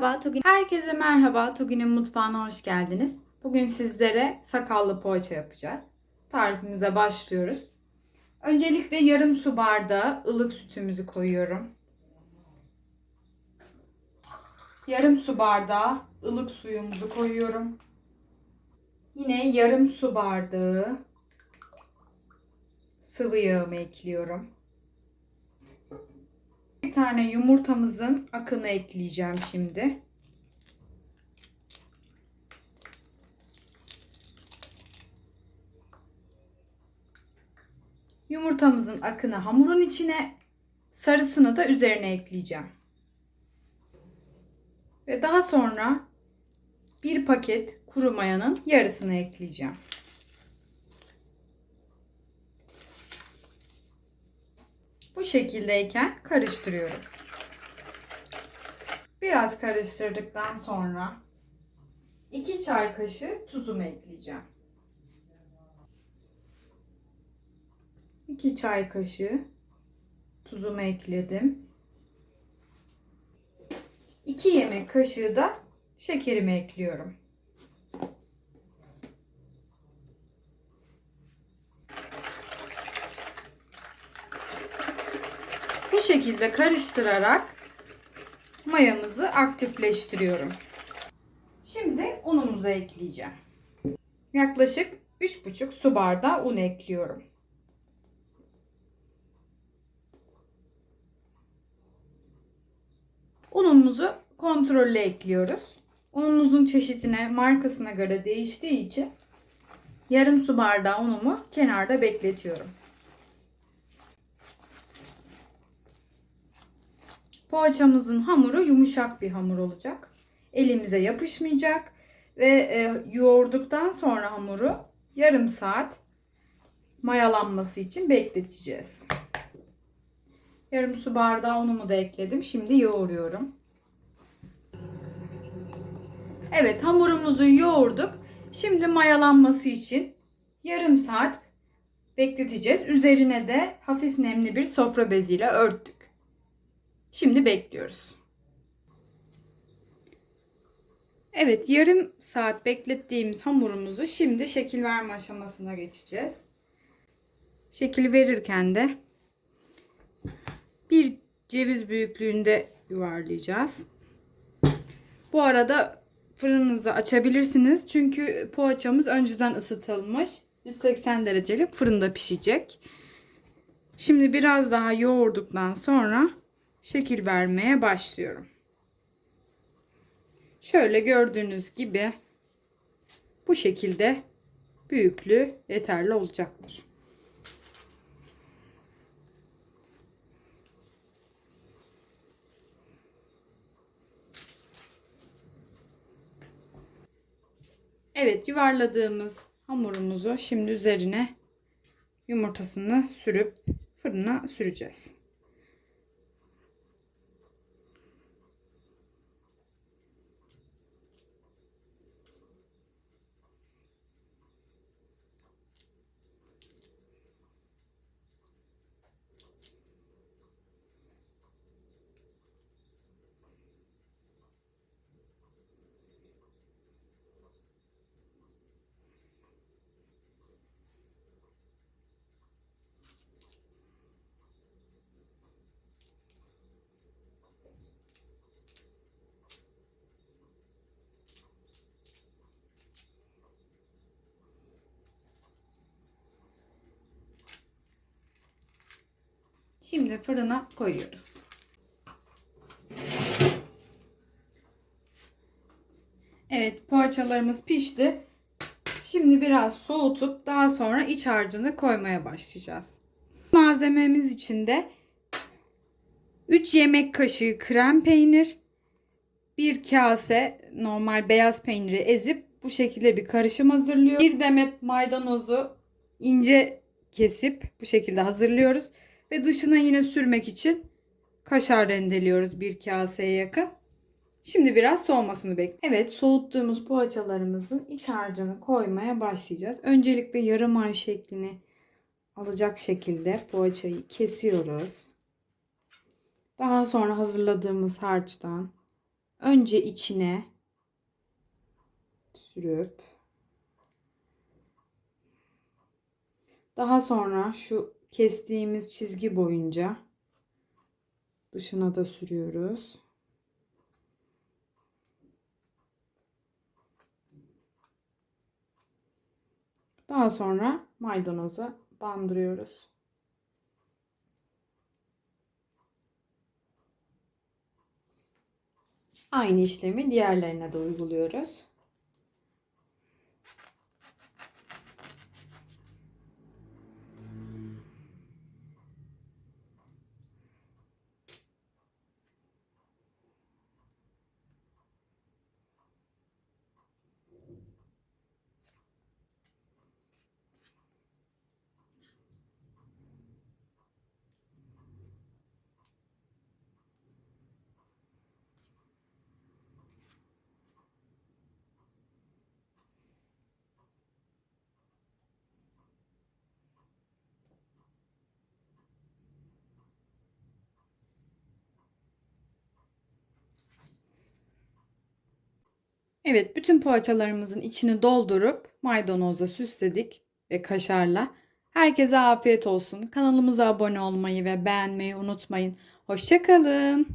Merhaba Tugin. Herkese merhaba. Tugin'in mutfağına hoş geldiniz. Bugün sizlere sakallı poğaça yapacağız. Tarifimize başlıyoruz. Öncelikle yarım su bardağı ılık sütümüzü koyuyorum. Yarım su bardağı ılık suyumuzu koyuyorum. Yine yarım su bardağı sıvı yağımı ekliyorum. Bir tane yumurtamızın akını ekleyeceğim şimdi. Yumurtamızın akını hamurun içine, sarısını da üzerine ekleyeceğim. Ve daha sonra bir paket kuru mayanın yarısını ekleyeceğim. Bu şekildeyken karıştırıyorum. Biraz karıştırdıktan sonra 2 çay kaşığı tuzumu ekleyeceğim. 2 çay kaşığı tuzumu ekledim. 2 yemek kaşığı da şekerimi ekliyorum. Bu şekilde karıştırarak mayamızı aktifleştiriyorum. Şimdi unumuzu ekleyeceğim. Yaklaşık 3,5 su bardağı un ekliyorum. Unumuzu kontrollü ekliyoruz. Unumuzun çeşidine, markasına göre değiştiği için yarım su bardağı unumu kenarda bekletiyorum. Poğaçamızın hamuru yumuşak bir hamur olacak. Elimize yapışmayacak ve e, yoğurduktan sonra hamuru yarım saat mayalanması için bekleteceğiz. Yarım su bardağı unumu da ekledim. Şimdi yoğuruyorum. Evet hamurumuzu yoğurduk. Şimdi mayalanması için yarım saat bekleteceğiz. Üzerine de hafif nemli bir sofra beziyle örttük. Şimdi bekliyoruz. Evet yarım saat beklettiğimiz hamurumuzu şimdi şekil verme aşamasına geçeceğiz. Şekil verirken de bir ceviz büyüklüğünde yuvarlayacağız. Bu arada fırınınızı açabilirsiniz. Çünkü poğaçamız önceden ısıtılmış. 180 derecelik fırında pişecek. Şimdi biraz daha yoğurduktan sonra şekil vermeye başlıyorum. Şöyle gördüğünüz gibi bu şekilde büyüklüğü yeterli olacaktır. Evet yuvarladığımız hamurumuzu şimdi üzerine yumurtasını sürüp fırına süreceğiz. Şimdi fırına koyuyoruz. Evet poğaçalarımız pişti. Şimdi biraz soğutup daha sonra iç harcını koymaya başlayacağız. Malzememiz içinde 3 yemek kaşığı krem peynir, bir kase normal beyaz peyniri ezip bu şekilde bir karışım hazırlıyor. Bir demet maydanozu ince kesip bu şekilde hazırlıyoruz. Ve dışına yine sürmek için kaşar rendeliyoruz bir kaseye yakın. Şimdi biraz soğumasını bekliyoruz. Evet soğuttuğumuz poğaçalarımızın iç harcını koymaya başlayacağız. Öncelikle yarım ay şeklini alacak şekilde poğaçayı kesiyoruz. Daha sonra hazırladığımız harçtan önce içine sürüp daha sonra şu kestiğimiz çizgi boyunca dışına da sürüyoruz. Daha sonra maydanoza bandırıyoruz. Aynı işlemi diğerlerine de uyguluyoruz. Evet, bütün poğaçalarımızın içini doldurup maydanozla süsledik ve kaşarla. Herkese afiyet olsun. Kanalımıza abone olmayı ve beğenmeyi unutmayın. Hoşçakalın.